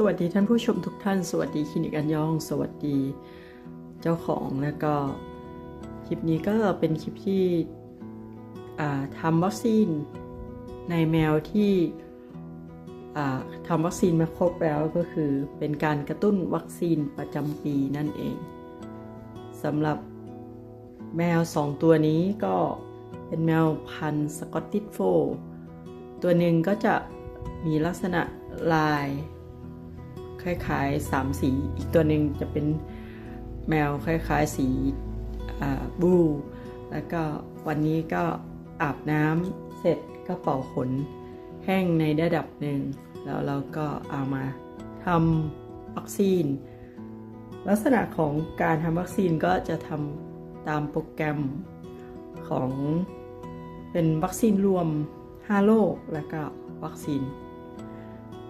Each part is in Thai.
สวัสดีท่านผู้ชมทุกท่าน สวัสดีคลินิกอันยอง สวัสดีเจ้าของแล้วก็คลิปนี้ก็เป็นคลิปที่ทำวัคซีนในแมวที่ทำวัคซีนมาครบแล้วก็คือเป็นการกระตุ้นวัคซีนประจำปีนั่นเองสำหรับแมวสองตัวนี้ก็เป็นแมวพันธุ์สกอตติชโฟลตัวหนึ่งก็จะมีลักษณะลาย คล้ายๆสามสี อีกตัวหนึ่งจะเป็นแมวคล้ายๆสีบลูแล้วก็วันนี้ก็อาบน้ำเสร็จก็เป่าขนแห้งในระดับหนึ่งแล้วเราก็เอามาทำวัคซีน ลักษณะของการทำวัคซีนก็จะทำตามโปรแกรมของเป็นวัคซีนรวม 5 โรคแล้วก็วัคซีน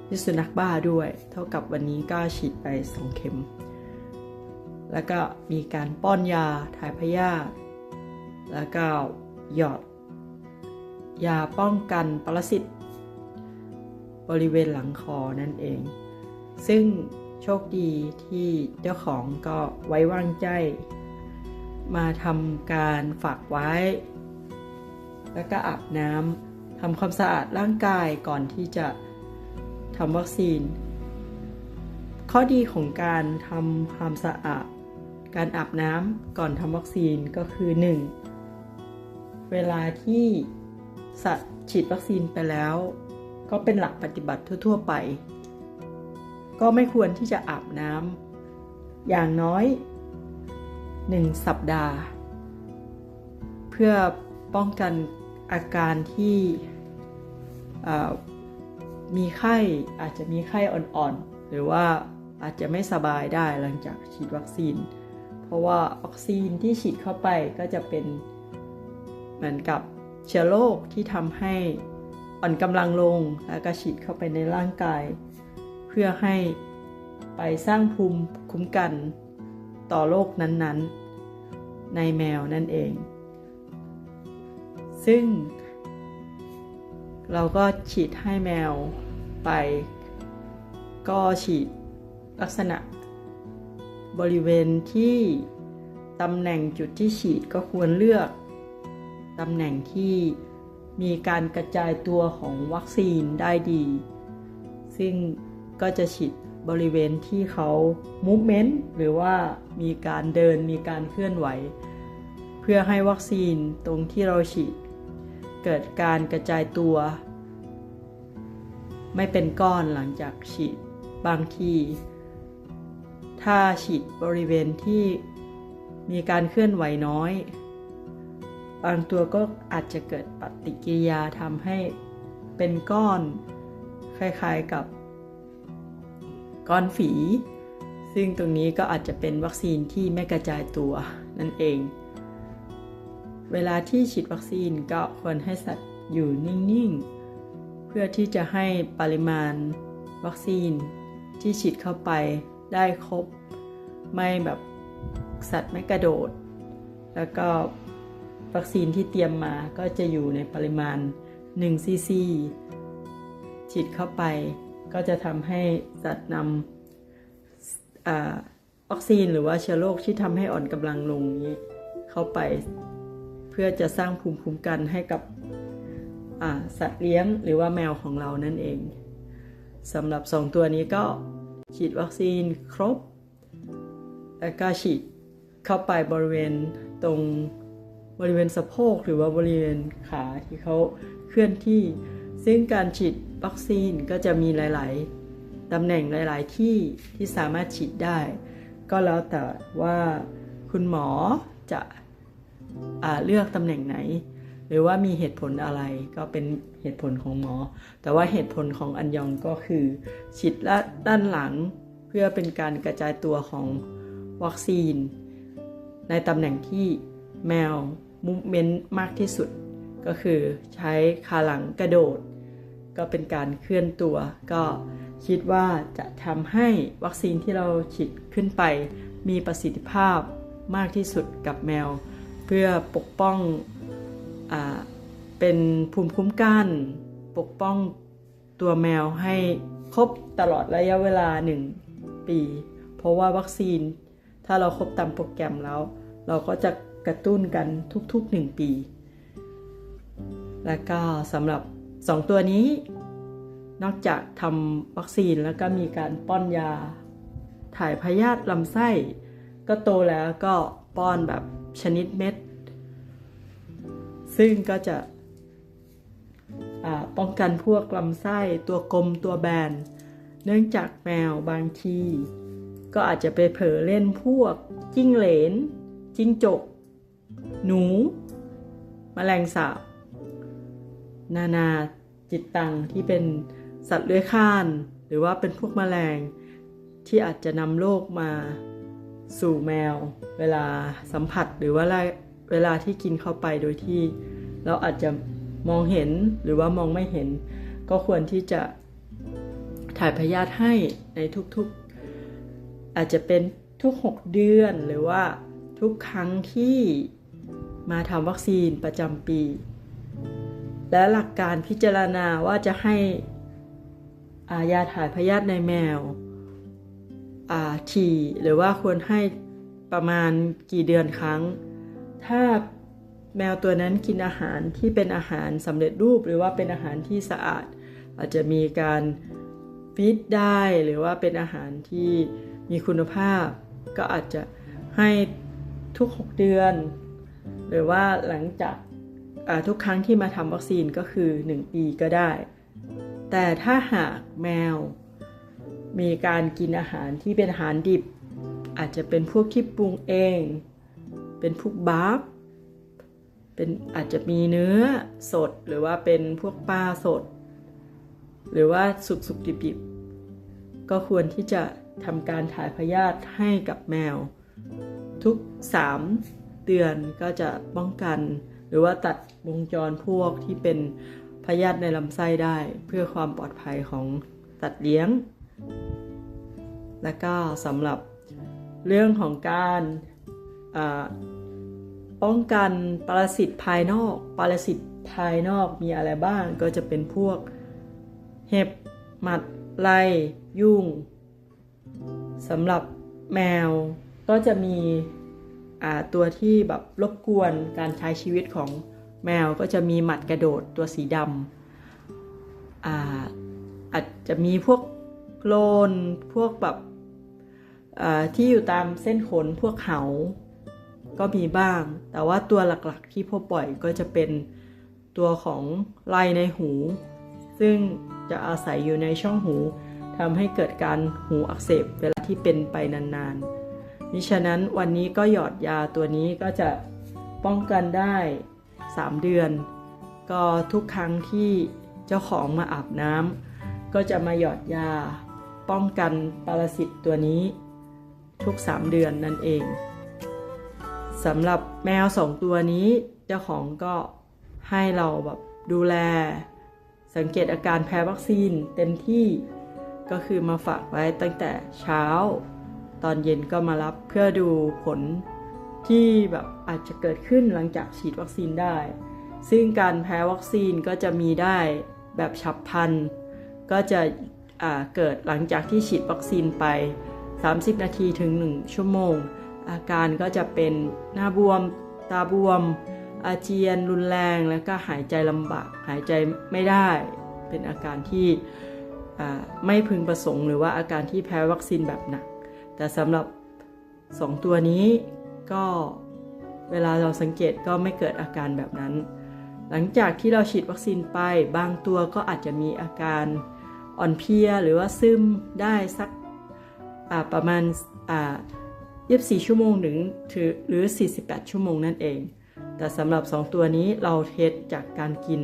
พิษสุนัขบ้าด้วย เท่ากับวันนี้ก็ฉีดไป 2 เข็ม แล้วก็มีการป้อนยาถ่ายพยาธิแล้วก็หยอด ยาป้องกันปรสิตบริเวณหลังคอนั่นเอง ซึ่งโชคดีที่เจ้าของก็ไว้วางใจ มาทำการฝากไว้ แล้วก็อาบน้ำทำความสะอาดร่างกายก่อนที่จะ ทำวัคซีน ข้อดีของการทำความสะอาด การอาบน้ำก่อนทำวัคซีนก็คือ 1. เวลาที่สัตว์ฉีดวัคซีนไปแล้ว ก็เป็นหลักปฏิบัติทั่ว ๆ ไป ก็ไม่ควรที่จะอาบน้ำอย่างน้อย 1 สัปดาห์ เพื่อป้องกันอาการที่ มีไข้อาจจะมีไข้อ่อนๆ หรือว่าอาจจะไม่สบายได้หลังจากฉีดวัคซีน เพราะว่าวัคซีนที่ฉีดเข้าไปก็จะเป็นเหมือนกับเชื้อโรคที่ทำให้อ่อนกำลังลงแล้วก็ฉีดเข้าไปในร่างกาย เพื่อให้ไปสร้างภูมิคุ้มกันต่อโรคนั้นๆ ในแมวนั่นเอง ซึ่ง เราก็ฉีดให้แมวไป ก็ฉีดลักษณะ บริเวณที่ตำแหน่งจุดที่ฉีดก็ควรเลือกตำแหน่งที่มีการกระจายตัวของวัคซีนได้ดี ซึ่งก็จะฉีดบริเวณที่เขา movement หรือว่ามีการเดินมีการเคลื่อนไหว เพื่อให้วัคซีนตรงที่เราฉีด เกิดการกระจายตัว ไม่เป็นก้อนหลังจากฉีดบางที ถ้าฉีดบริเวณที่มีการเคลื่อนไหวน้อย บางตัวก็อาจจะเกิดปฏิกิริยาทำให้เป็นก้อน คล้ายๆกับก้อนฝี ซึ่งตรงนี้ก็อาจจะเป็นวัคซีนที่ไม่กระจายตัวนั่นเอง เวลาที่ฉีดวัคซีนก็ควรให้สัตว์อยู่นิ่งๆ เพื่อที่จะให้ปริมาณวัคซีนที่ฉีดเข้าไปได้ครบ ไม่แบบสัตว์ไม่กระโดด แล้วก็วัคซีนที่เตรียมมาก็จะอยู่ในปริมาณ1ซีซีฉีดเข้าไป ก็จะทำให้สัตว์นำวัคซีนหรือว่าเชื้อโรคที่ทำให้อ่อนกำลังลงนี้เข้าไป พื่อจะสร้างภูมิคุ้มกันให้กับสัตว์เลี้ยงหรือว่าแมวของเรานั่นเองสำหรับ 2 ตัวนี้ก็ฉีดวัคซีนครบ แล้วก็ฉีดเข้าไปบริเวณตรงบริเวณสะโพกหรือว่าบริเวณขาที่เขาเคลื่อนที่ ซึ่งการฉีดวัคซีนก็จะมีหลาย ๆ ตำแหน่งหลาย ๆ ที่ที่สามารถฉีดได้ ก็แล้วแต่ว่าคุณหมอจะ เลือกตำแหน่งไหน หรือว่ามีเหตุผลอะไรก็เป็นเหตุผลของหมอ แต่ว่าเหตุผลของอันยองก็คือ ฉีดด้านหลังเพื่อเป็นการกระจายตัวของวัคซีน ในตำแหน่งที่แมวมูฟเมนต์มากที่สุด ก็คือใช้ขาหลังกระโดด ก็เป็นการเคลื่อนตัว ก็คิดว่าจะทำให้วัคซีนที่เราฉีดขึ้นไป มีประสิทธิภาพมากที่สุดกับแมว เพื่อปกป้องอเป็นภูมิคุ้มกัน ปกป้องตัวแมวให้ครบตลอดระยะเวลา 1 ปี เพราะว่าวัคซีนถ้าเราครบตามโปรแกรมแล้ว เราก็จะกระตุ้นกันทุกๆ 1 ปี และก็สำหรับ 2 ตัวนี้ นอกจากทำวัคซีนแล้วก็มีการป้อนยา ถ่ายพยาธิลำไส้ ก็โตแล้วก็ป้อนแบบ ชนิดเม็ด ซึ่งก็จะป้องกันพวกลำไส้ตัวกลมตัวแบน เนื่องจากแมวบางที ก็อาจจะไปเผลอเล่นพวกจิ้งเหลน จิ้งจก หนูแมลงสาบ นานาจิตตังที่เป็นสัตว์เลื้อยคลาน หรือว่าเป็นพวกแมลงที่อาจจะนำโรคมา สู่แมว เวลาสัมผัสหรือว่าเวลาที่กินเข้าไปโดยที่ เราอาจจะมองเห็นหรือว่ามองไม่เห็น ก็ควรที่จะถ่ายพยาธิให้ในทุกๆ อาจจะเป็นทุก 6 เดือนหรือว่าทุกครั้งที่มาทำวัคซีนประจำปี และหลักการพิจารณาว่าจะให้อายาถ่ายพยาธิในแมว ถี่หรือว่าควรให้ประมาณกี่เดือนครั้ง ถ้าแมวตัวนั้นกินอาหารที่เป็นอาหารสำเร็จรูปหรือว่าเป็นอาหารที่สะอาด อาจจะมีการฟีดได้หรือว่าเป็นอาหารที่มีคุณภาพ ก็อาจจะให้ทุก 6 เดือน หรือว่าหลังจากทุกครั้งที่มาทำวัคซีนก็คือ 1 ปีก็ได้ แต่ถ้าหากแมว มีการกินอาหารที่เป็นอาหารดิบ อาจจะเป็นพวกที่ปรุงเอง เป็นพวกบาร์บเป็นอาจจะมีเนื้อสดหรือว่าเป็นพวกปลาสด หรือว่าสุกสุกดิบดิบก็ควรที่จะทำการถ่ายพยาธิให้กับแมว ทุก 3 เดือนก็จะป้องกัน หรือว่าตัดวงจรพวกที่เป็นพยาธิในลำไส้ได้ เพื่อความปลอดภัยของตัดเลี้ยง และก็สำหรับเรื่องของการป้องกันปรสิตภายนอก ปรสิตภายนอกมีอะไรบ้างก็จะเป็นพวกเห็บหมัดไล่ยุ่งสำหรับแมวก็จะมีตัวที่แบบรบกวนการใช้ชีวิตของแมวก็จะมีหมัดกระโดดตัวสีดำอาอาจจะมีพวก โคลนพวกแบบที่อยู่ตามเส้นขนพวกเขาก็มีบ้าง แต่ว่าตัวหลักๆที่พบบ่อยก็จะเป็นตัวของลายในหู ซึ่งจะอาศัยอยู่ในช่องหูทำให้เกิดการหูอักเสบเวลาที่เป็นไปนานๆมิฉะนั้นวันนี้ก็หยอดยาตัวนี้ก็จะป้องกันได้ 3 เดือน ก็ทุกครั้งที่เจ้าของมาอาบน้ำก็จะมาหยอดยา ป้องกันปรสิตตัวนี้ทุก 3 เดือนนั่นเองสำหรับแมวสองตัวนี้เจ้าของก็ให้เราแบบดูแล สังเกตอาการแพ้วัคซีนเต็มที่ก็คือมาฝากไว้ตั้งแต่เช้า ตอนเย็นก็มารับเพื่อดูผลที่แบบอาจจะเกิดขึ้นหลังจากฉีดวัคซีนได้ ซึ่งการแพ้วัคซีนก็จะมีได้แบบฉับพลัน ก็จะ เกิดหลังจากที่ฉีดวัคซีนไป 30 นาทีถึง 1 ชั่วโมง อาการก็จะเป็นหน้าบวม ตาบวม อาเจียนรุนแรงแล้วก็หายใจลำบาก หายใจไม่ได้ เป็นอาการที่ไม่พึงประสงค์ หรือว่าอาการที่แพ้วัคซีนแบบหนัก แต่สำหรับ 2 ตัวนี้ก็เวลาเราสังเกตก็ไม่เกิดอาการแบบนั้น หลังจากที่เราฉีดวัคซีนไปบางตัวก็อาจจะมีอาการ อ่อนเพลียหรือว่าซึมได้สักประมาณ24ชั่วโมงถึงหรือ 48 ชั่วโมงนั่นเอง แต่สำหรับ 2 ตัวนี้เราเทสจากการกิน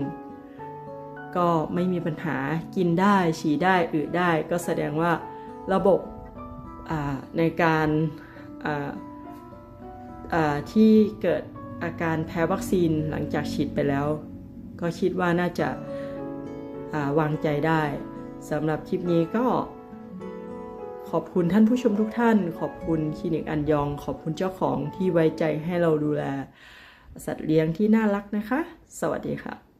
ก็ไม่มีปัญหากินได้ ฉี่ได้อืดได้ ก็แสดงว่าระบบในการที่เกิดอาการแพ้วัคซีนหลังจากฉีดไปแล้ว ก็คิดว่าน่าจะวางใจได้ สำหรับคลิปนี้ก็ขอบคุณท่านผู้ชมทุกท่าน ขอบคุณคลินิกอันยอง ขอบคุณเจ้าของที่ไว้ใจให้เราดูแล สัตว์เลี้ยงที่น่ารักนะคะ สวัสดีค่ะ